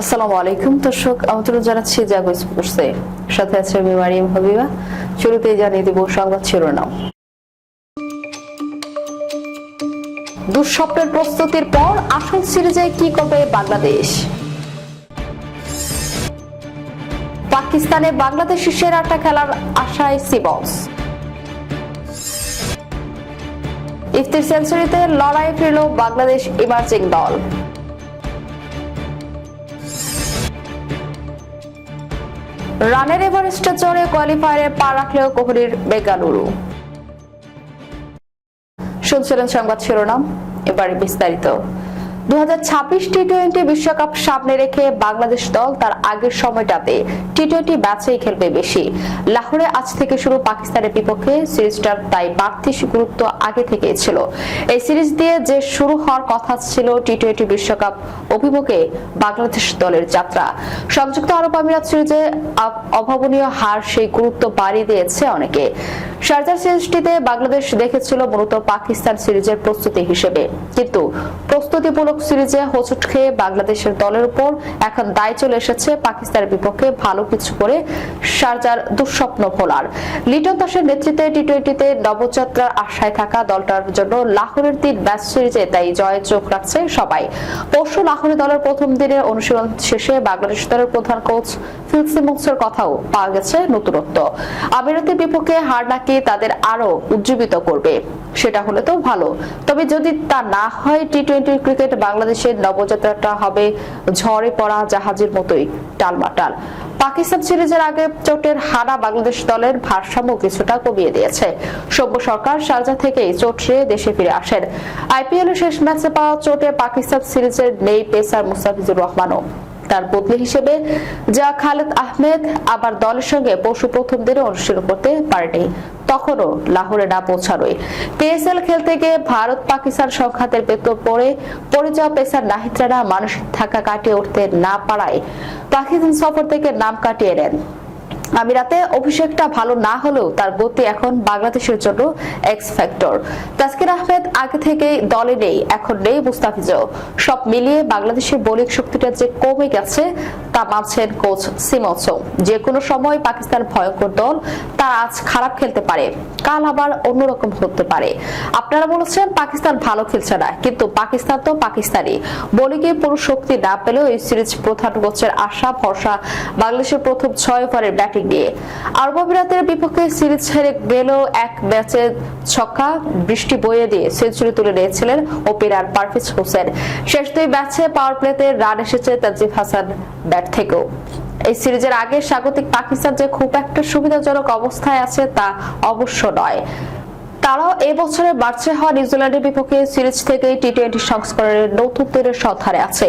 আসসালামু আলাইকুম, দর্শক, আমন্ত্রণ জানাচ্ছি জাগো স্পোর্টসে। সাথে আছে আমি মারিয়াম হাবিবা। শুরুতেই জানিয়ে দিব সংবাদ শিরোনাম। দুঃস্বপ্নের প্রস্তুতির পর আসল সিরিজে কি করবে বাংলাদেশ? পাকিস্তানে বাংলাদেশের সেরাটা খেলার আশায় সিবস ইফতির সেঞ্চুরিতে লড়াই ফিরল বাংলাদেশ ইমার্জিং দল। রানের এভারেস্টে চড়ে কোয়ালিফায়ারে পা রাখলেও কোহলির বেঙ্গালুরু। শুনছিলেন সংবাদ শিরোনাম এবারে বিস্তারিত। দু টি টোয়েন্টি বিশ্বকাপ সামনে রেখে বাংলাদেশ দল তার আগের সময়টাতে টি টোয়েন্টি ম্যাচেই খেলবে বেশি। লাহোরে আজ থেকে শুরু পাকিস্তানের বিপক্ষে সিরিজটার তাই বাড়তি গুরুত্ব আগে থেকেই ছিল। এই সিরিজ দিয়ে যে শুরু হওয়ার কথা ছিল টি টোয়েন্টি বিশ্বকাপ অভিমুখে বাংলাদেশ দলের যাত্রা। সংযুক্ত আরব আমিরাত সিরিজে অভাবনীয় হার সেই গুরুত্ব বাড়িয়ে দিয়েছে অনেকে। শারজার সিরিজটিতে বাংলাদেশ দেখেছিল মূলত পাকিস্তান সিরিজের প্রস্তুতি হিসেবে। কিন্তু প্রস্তুতিমূলক সিরিজে হোঁচট খেয়ে বাংলাদেশের দলের উপর এখন দায় চলে এসেছে পাকিস্তানের বিপক্ষে ভালো কিছু করে শারজার দুঃস্বপ্ন ভোলার। লিটন দাসের নেতৃত্বে টি টোয়েন্টিতে নবযাত্রার আশায় থাকা দলটার জন্য লাহোরের তিন ম্যাচ সিরিজে তাই জয়ে চোখ রাখছে সবাই। পরশু লাহোরে দলের প্রথম দিনের অনুশীলন শেষে বাংলাদেশ দলের প্রধান কোচ ফিল সিমন্সের কথাও পাওয়া গেছে নতুনত্ব। আমিরাতের বিপক্ষে হার নাকি তাদের আরও উজ্জীবিত করবে। সেটা হলে তো ভালো। তবে যদি তা না হয় টি টোয়েন্টি ক্রিকেট বাংলাদেশের নবযাত্রাটা হবে ঝড়ে পড়া জাহাজের মতোই, টালমাটাল। পাকিস্তান সিরিজের আগে চোটের হারা বাংলাদেশ দলের ভারসাম্য কিছুটা কমিয়ে দিয়েছে। সভ্য সরকার শারজা থেকেই চোট সেরে দেশে ফিরে আসেন। আইপিএল এর শেষ ম্যাচে পাওয়া চোটে পাকিস্তান সিরিজের নেই পেসার মুস্তাফিজুর রহমানও। তার বদলি হিসেবে যা খালেদ আহমেদ আবার দলের সঙ্গে পরশু প্রথম দিনে অনুশীলন করতে পারেনি। তখনও লাহোরে না পৌঁছানোই। পিএসএল খেলতে গিয়ে ভারত পাকিস্তান সংঘাতের ভেতর পড়ে পড়ে যাওয়া পেসার নাহিদ রানা মানসিক থাকা কাটিয়ে উঠতে না পারায় পাকিস্তান সফর থেকে নাম কাটিয়ে নেন। আমিরাতে অভিষেকটা ভালো না হলেও তার গতি এখন বাংলাদেশের জন্য এক্স ফ্যাক্টর তাসকির আহমেদ আগে থেকেই দলে নেই, এখন নেই মুস্তাফিজও। সব মিলিয়ে বাংলাদেশের বোলিং শক্তিটা যে কমে গেছে, তা মানছেন কোচ সিমন্সও যে কোনো সময় পাকিস্তান ভয়ঙ্কর দল তারা আজ খারাপ খেলতে পারে। কাল আবার অন্যরকম হতে পারে। আপনারা বলেছেন পাকিস্তান ভালো খেলছে না, কিন্তু পাকিস্তান তো পাকিস্তানি বোলিংয়ে পুরো শক্তি না পেলেও এই সিরিজ প্রধান কোচের আশা, ভরসা বাংলাদেশের প্রথম ছয় ওভারের ব্যাটিং নিয়ে। আরব আমিরাতের বিপক্ষে সিরিজ ছেড়ে গেলেও এক ম্যাচে ছক্কা, বৃষ্টি বইয়ে দিয়ে সেঞ্চুরি তুলে নিয়েছিলেন ওপেনার পারভেজ হোসেন। শেষ দুই ম্যাচে পাওয়ার প্লেতে রান এসেছে তাজিব হাসান ব্যাট থেকেও। এই সিরিজের আগে স্বাগতিক পাকিস্তান যে খুব একটা সুবিধাজনক অবস্থায় আছে তা অবশ্য নয়। তারাও এবছরের বাড়ছে হওয়া নিউজিল্যান্ডের বিপক্ষে সিরিজ থেকে টি টোয়েন্টি সংস্করণের নতুন দলের সন্ধানে আছে।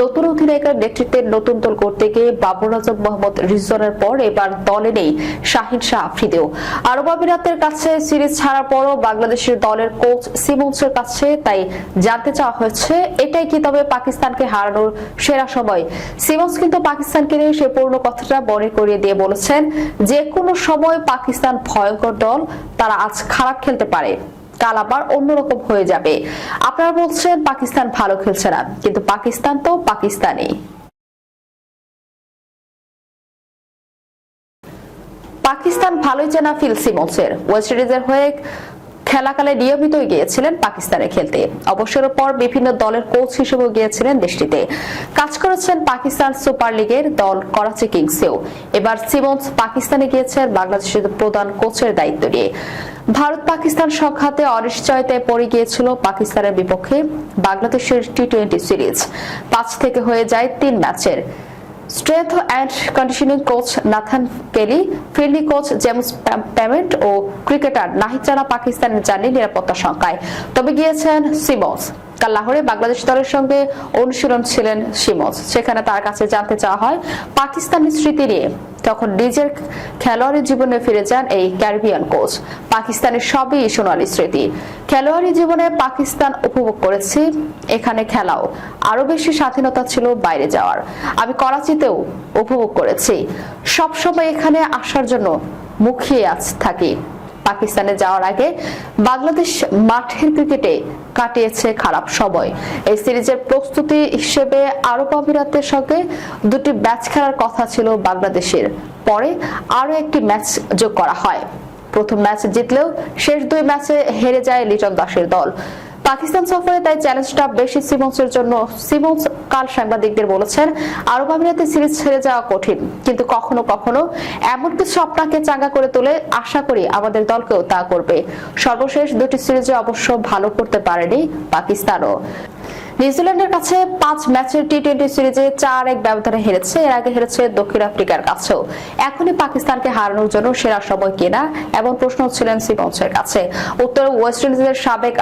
নতুন অধিনায়কের নেতৃত্বে নতুন দল করতে গিয়ে বাবর আজম মোহাম্মদ রিজনের পর এবার দলে নেই শাহিন শাহ আফ্রিদিও। আরব আমিরাতের কাছে সিরিজ ছাড়ার পরও বাংলাদেশের দলের কোচ সিমন্সের কাছে, তাই জানতে চাওয়া হয়েছে, এটাই কি তবে পাকিস্তানকে হারানোর সেরা সময়? সিমন্স কিন্তু পাকিস্তানকে নিয়ে সে পূর্ণ কথাটা মনে করিয়ে দিয়ে বলেছেন যে কোনো সময় পাকিস্তান ভয়ঙ্কর দল, তারা আজ খারাপ খেলতে পারে। কাল আবার অন্যরকম হয়ে যাবে। আপনারা বলছেন পাকিস্তান ভালো খেলছে না, কিন্তু পাকিস্তান তো পাকিস্তানি পাকিস্তান ভালোই চেনা ফিল সিমন্সের ওয়েস্ট ইন্ডিজের হয়ে খেলাকালে নিয়মিতই গিয়েছিলেন পাকিস্তানে খেলতে। অবসরের পর বিভিন্ন দলের কোচ হিসেবেও গিয়েছিলেন দেশটিতে। কাজ করেছেন পাকিস্তান সুপার লিগের দল করাচি কিংসেও। এবার সিমন্স পাকিস্তানে গিয়েছেন বাংলাদেশের প্রধান কোচের দায়িত্ব নিয়ে। ভারত পাকিস্তান সংঘাতে অনিশ্চয়তায় পড়ে গিয়েছিল পাকিস্তানের বিপক্ষে বাংলাদেশের টি টোয়েন্টি সিরিজ পাঁচ থেকে হয়ে যায় তিন ম্যাচের। Strength and conditioning coach Nathan Kelly fielding coach James Pamment O cricketer Nahid জানা পাকিস্তানের জানি নিরাপত্তা শঙ্কায়। তবে গিয়েছেন সিমন্স কাল লাহোরে বাংলাদেশ দলের সঙ্গে অনুশীলন ছিলেন সিমন্স সেখানে তার কাছে জানতে চাওয়া হয়, পাকিস্তানি স্মৃতি নিয়ে। তখন নিজের খেলোয়াড়ি জীবনে ফিরে যান এই ক্যারিবিয়ান কোচ। পাকিস্তানের সবই সোনালী স্মৃতি। খেলোয়াড়ি জীবনে পাকিস্তান উপভোগ করেছি। এখানে খেলাও আরও বেশি স্বাধীনতা ছিল বাইরে যাওয়ার। আমি করাচিতেও উপভোগ করেছি। সবসময় এখানে আসার জন্য মুখিয়ে আছ থাকি। পাকিস্তানে যাওয়ার আগে বাংলাদেশ মাঠের ক্রিকেটে কাটিয়েছে খারাপ সময়। এই সিরিজের প্রস্তুতি হিসেবে আরব আমিরাতের সঙ্গে দুটি ম্যাচ খেলার কথা ছিল বাংলাদেশের। পরে আরও একটি ম্যাচ যোগ করা হয়। প্রথম ম্যাচ জিতলেও শেষ দুই ম্যাচে হেরে যায় লিটন দাসের দল। পাকিস্তান সফরে তাই চ্যালেঞ্জটা বেশি সিমন্সের জন্য। সিমন্স কাল সাংবাদিকদের বলেছেন, আরব আমিরাতে সিরিজ ছেড়ে যাওয়া কঠিন, কিন্তু কখনো কখনো এমন কিছু আপনাকে চাঙ্গা করে তোলে, আশা করি আমাদের দলকেও তা করবে। সর্বশেষ দুটি সিরিজে অবশ্য ভালো করতে পারেনি পাকিস্তানও। নিউজিল্যান্ডের কাছে পাঁচ ম্যাচের টি টোয়েন্টি সিরিজে চার এক ব্যবধানে হেরেছে, এর আগে হেরেছে দক্ষিণ আফ্রিকার কাছেও। এখনই পাকিস্তানকে হারানোর জন্য সেরা সময় কিনা, এমন প্রশ্ন ছিলেন সিমন্সের কাছে। উত্তর ওয়েস্ট ইন্ডিজের সাবেক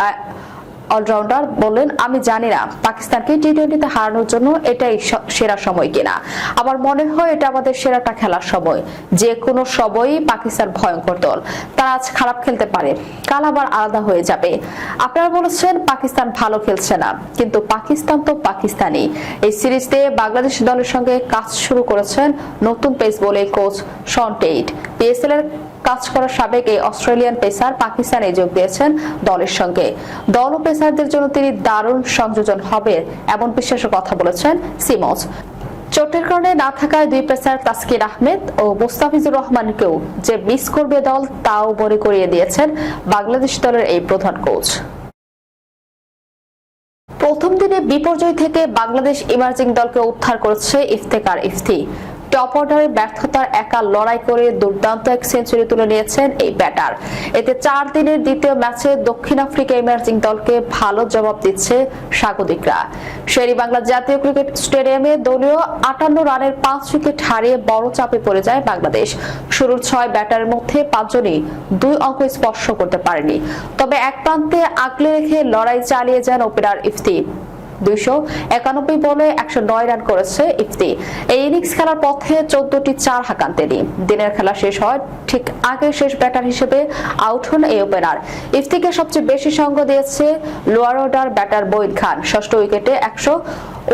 অলরাউন্ডার বললেন, আমি জানি না পাকিস্তানকে টি টোয়েন্টিতে হারানোর জন্য এটাই সেরা সময় কিনা। আমার মনে হয় এটা আমাদের সেরাটা খেলার সময়। যে কোনো সময়ই পাকিস্তান ভয়ঙ্কর দল। তারা আজ খারাপ খেলতে পারে। কাল আবার আলাদা হয়ে যাবে। আপনারা বলেছেন, পাকিস্তান ভালো খেলছে না। কিন্তু পাকিস্তান তো পাকিস্তানি এই সিরিজ দিয়ে বাংলাদেশ দলের সঙ্গে কাজ শুরু করেছেন নতুন পেস বলে কোচ শন টেইট। পিএসএল এর কাজ করা সাবেক এই অস্ট্রেলিয়ান পেসার পাকিস্তানে যোগ দিয়েছেন দলের সঙ্গে। দল ও পেসারদের জন্য তিনি দারুণ সংযোজন হবে এমন বিশ্বাসের কথা বলেছেন সিমন্স চোটের কারণে না থাকায় দুই পেসার তাসকির আহমেদ ও মুস্তাফিজুর রহমানকেও যে মিস করবে দল, তাও মনে করিয়ে দিয়েছেন বাংলাদেশ দলের এই প্রধান কোচ। প্রথম দিনে বিপর্যয় থেকে বাংলাদেশ ইমার্জিং দলকে উদ্ধার করেছে ইফতেকার ইফতি। টপ অর্ডারের ব্যর্থতার একা লড়াই করে দুর্দান্ত এক সেঞ্চুরি তুলে নিয়েছেন এই ব্যাটার। এতে চার দিনের দ্বিতীয় ম্যাচে দক্ষিণ আফ্রিকা ইমার্জিং দলকে ভালো জবাব দিচ্ছে স্বাগতিকরা। শেরি বাংলা জাতীয় ক্রিকেট স্টেডিয়ামে দলীয় আটান্ন রানের পাঁচ উইকেট হারিয়ে বড় চাপে পড়ে যায় বাংলাদেশ। শুরুর ছয় ব্যাটারের মধ্যে পাঁচজনই দুই অঙ্ক স্পর্শ করতে পারেনি। তবে এক প্রান্তে আগলে রেখে লড়াই চালিয়ে যান ওপেনার ইফতি দুইশো একানব্বই বলে একশো নয় রান করেছে ইফতি। এই ইনিংস খেলার পথে চোদ্দটি চার হাঁকান তিনি। দিনের খেলা শেষ হয় ঠিক আগে শেষ ব্যাটার হিসেবে আউট হন এই ওপেনার ইফতিকে সবচেয়ে বেশি সঙ্গ দিয়েছে lower order batter Moin Khan. ষষ্ঠ উইকেটে একশো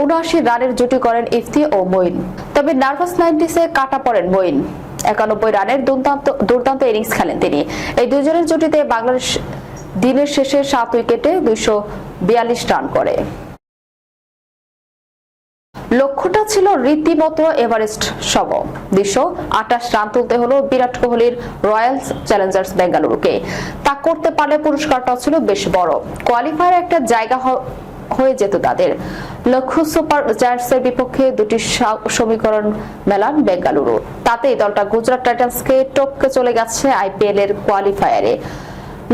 উনআশি রানের জুটি করেন ইফতি ও মঈন। তবে নার্ভাস নাইনটিসে কাটা পড়েন মঈন। একানব্বই রানের দুর্দান্ত দুর্দান্ত ইনিংস খেলেন তিনি। এই দুজনের জুটিতে বাংলাদেশ দিনের শেষে সাত উইকেটে দুইশো বিয়াল্লিশ রান করে। লক্ষ্যটা ছিল রীতিমতো এভারেস্ট সম দুইশো আঠাশ রান তুলতে হলো বিরাট কোহলির রয়্যাল চ্যালেঞ্জার্স বেঙ্গালুরুকে। তা করতে পারলে পুরস্কারটা ছিল বেশ বড়। কোয়ালিফায়ার একটা জায়গা হয়ে যেত তাদের। লক্ষ্য সুপার জায়ান্টসের বিপক্ষে দুটি সমীকরণ মেলান বেঙ্গালুরু। তাতেই দলটা গুজরাট টাইটান্সকে টপকে চলে গেছে আইপিএল এর কোয়ালিফায়ারে।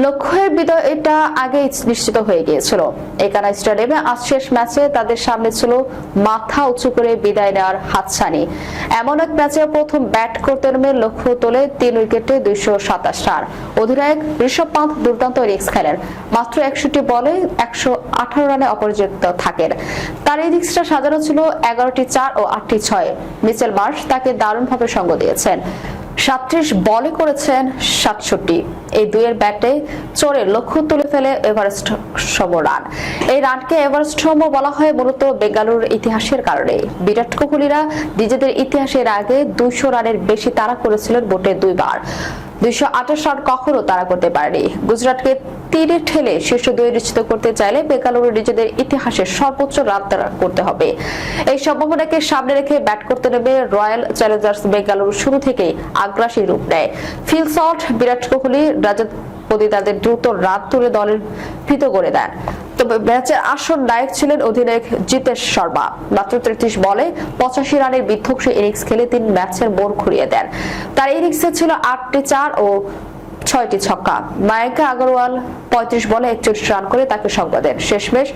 লক্ষ্যের বিজয়টা আগেই নিশ্চিত হয়ে গিয়েছিল। একানা স্টেডিয়ামে আজ শেষ ম্যাচে তাদের সামনে ছিল মাথা উঁচু করে বিদায় নেওয়ার হাতছানি। এমন এক ম্যাচে প্রথম ব্যাট করতে নেমে লক্ষ্য তোলে তিন উইকেটে দুইশো সাতাশ রান। অধিনায়ক ঋষভ পান্ত দুর্দান্ত ইনিংস খেলেন। মাত্র একষট্টি বলে একশো আঠারো রানে অপরাজিত থাকেন। তার ইনিংসটা সাজানো ছিল এগারোটি চার ও আটটি ছয়। মিচেল মার্শ তাকে দারুণভাবে সঙ্গ দিয়েছেন। সাত্রিশ বলে করেছেন সাতষট্টি। এই দুইয়ের ব্যাটে চোরের লক্ষ্য তুলে ফেলে এভারেস্ট সম রান। এই রানকে এভারেস্ট সম বলা হয় মূলত বেঙ্গালুরুর ইতিহাসের কারণে। বিরাট কোহলিরা নিজেদের ইতিহাসের আগে দুইশো রানের বেশি তারা করেছিলেন বোটে দুইবার। দুইশো আঠাশ রান কখনো তারা করতে পারেনি। গুজরাটকে তীরে ঠেলে শীর্ষ দুই নিশ্চিত করতে চাইলে বেঙ্গালুরু নিজেদের ইতিহাসের সর্বোচ্চ রান তারা করতে হবে। এই সম্ভাবনাকে সামনে রেখে ব্যাট করতে নেমে রয়্যাল চ্যালেঞ্জার্স বেঙ্গালুরু শুরু থেকেই আগ্রাসী রূপ নেয়। ফিল সল্ট, বিরাট কোহলি রাজত পতি তাদের দ্রুত রান তুলে দলের ভীত করে দেন। তবে ম্যাচের আসল নায়ক ছিলেন অধিনায়ক জিতেশ শর্মা। মাত্র তেত্রিশ বলে পঁচাশি রানের বিধ্বংসী ইনিংস খেলে তিনি ম্যাচের মোড় ঘুরিয়ে দেন। তার ইনিংসে ছিল আটটি চার ও ছয়টি ছক্কা। মায়াঙ্কা আগরওয়াল পঁয়ত্রিশ বলে একচল্লিশ রান করে তাকে সঙ্গ দেন। শেষমেশ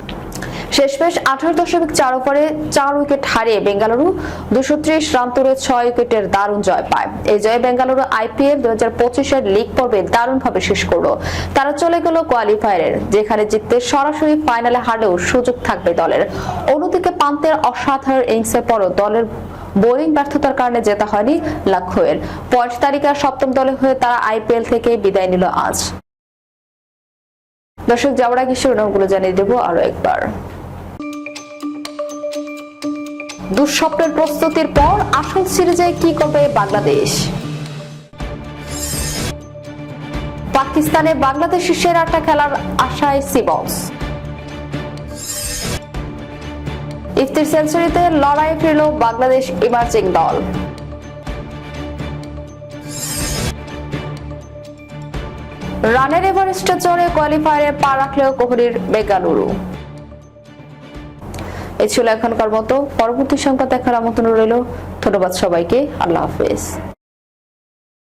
শেষমেশ আঠারো দশমিক চার ওভারে চার উইকেট হারিয়ে বেঙ্গালুরু দুশো ত্রিশ রান তুলে ছয় উইকেটের দারুণ জয় পায়। এই জয়ে বেঙ্গালুরু আইপিএল দু হাজার পঁচিশের লিগ পর্বে দারুণভাবে শেষ করল। তারা চলে গেল কোয়ালিফায়ারের, যেখানে জিততে সরাসরি ফাইনালে হারলেও সুযোগ থাকবে দলের। অন্যদিকে পান্তের অসাধারণ ইনিংসের পরও দলের বোলিং ব্যর্থতার কারণে জেতা হয়নি লাক্ষোয়ের। পয়েন্ট তালিকার সপ্তম দলে হয়ে তারা আইপিএল থেকে বিদায় নিল আজ। দর্শক, যাওয়ার আগে শিরোনামগুলো জানিয়ে দেবো আরও একবার। দুঃস্বপ্নের প্রস্তুতির পর আসল সিরিজে কি করবে বাংলাদেশ? পাকিস্তানে বাংলাদেশ বাংলাদেশের সেরাটা খেলার আশায় সিবক্স ইফতির সেঞ্চুরিতে লড়াই ফিরল বাংলাদেশ ইমার্জিং দল। রানের এভারেস্টে চড়ে কোয়ালিফায়ারে পা রাখলেও কোহলির বেঙ্গালুরু এই ছিল এখনকার মতো। পরবর্তী সংখ্যা দেখার আমন্ত্রণ রইল। ধন্যবাদ সবাইকে। আল্লাহ হাফেজ।